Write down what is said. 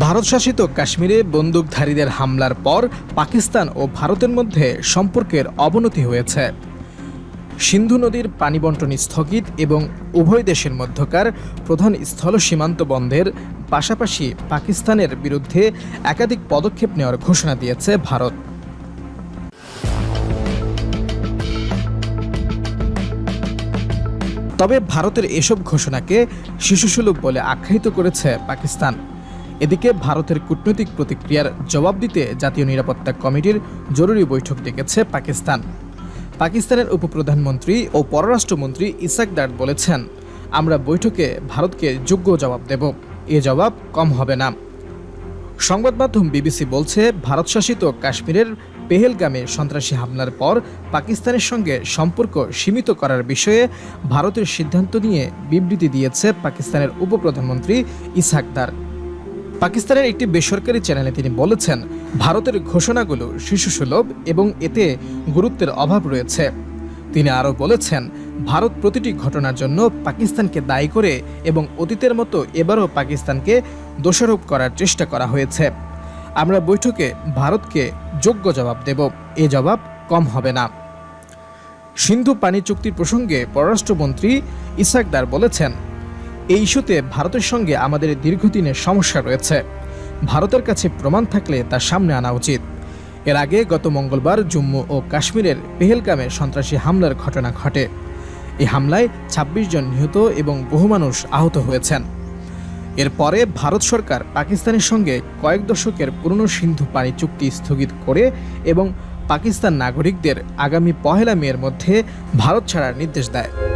ভারত শাসিত কাশ্মীরে বন্দুকধারীদের হামলার পর পাকিস্তান ও ভারতের মধ্যে সম্পর্কের অবনতি হয়েছে। সিন্ধু নদীর পানি বন্টন স্থগিত এবং উভয় দেশের মধ্যকার প্রধান স্থল সীমান্ত বন্ধের পাশাপাশি পাকিস্তানের বিরুদ্ধে একাধিক পদক্ষেপ নেওয়ার ঘোষণা দিয়েছে ভারত। তবে ভারতের এসব ঘোষণাকে শিশুসুলভ বলে আখ্যায়িত করেছে পাকিস্তান। এদিকে ভারতের কূটনৈতিক প্রতিক্রিয়ার জবাব দিতে জাতীয় নিরাপত্তা কমিটির জরুরি বৈঠক ডেকেছে পাকিস্তান। পাকিস্তানের উপপ্রধানমন্ত্রী ও পররাষ্ট্রমন্ত্রী ইসাক দার বলেছেন, আমরা বৈঠকে ভারতকে যোগ্য জবাব দেব। এ জবাব কম হবে না। সংবাদ মাধ্যম বিবিসি বলছে, ভারত শাসিত কাশ্মীরের পেহেলগামে সন্ত্রাসী হামলার পর পাকিস্তানের সঙ্গে সম্পর্ক সীমিত করার বিষয়ে ভারতের সিদ্ধান্ত নিয়ে বিবৃতি দিয়েছে পাকিস্তানের উপপ্রধানমন্ত্রী ইসহাকদার পাকিস্তানের একটি বেসরকারি চ্যানেলে তিনি বলেছেন, ভারতের ঘোষণাগুলো শিশুসুলভ এবং এতে গুরুত্বের অভাব রয়েছে। তিনি আরও বলেছেন, ভারত প্রতিটি ঘটনার জন্য পাকিস্তানকে দায়ী করে এবং অতীতের মতো এবারও পাকিস্তানকে দোষারোপ করার চেষ্টা করা হয়েছে। আমরা বৈঠকে ভারতকে যোগ্য জবাব দেব। এ জবাব কম হবে না। সিন্ধু পানি চুক্তি প্রসঙ্গে পররাষ্ট্রমন্ত্রী ইসাকদার বলেছেন এই ইস্যুতে ভারতের সঙ্গে আমাদের দীর্ঘদিনের সমস্যা রয়েছে। ভারতের কাছে প্রমাণ থাকলে তা সামনে আনা উচিত। এর আগে গত মঙ্গলবার জম্মু ও কাশ্মীরের পেহেলগামে সন্ত্রাসী হামলার ঘটনা ঘটে। এই হামলায় ২৬ জন নিহত এবং বহু মানুষ আহত হয়েছেন। এরপরে ভারত সরকার পাকিস্তানের সঙ্গে কয়েক দশকের পুরনো সিন্ধু পানি চুক্তি স্থগিত করে এবং পাকিস্তান নাগরিকদের আগামী পহেলা মের মধ্যে ভারত ছাড়ার নির্দেশ দেয়।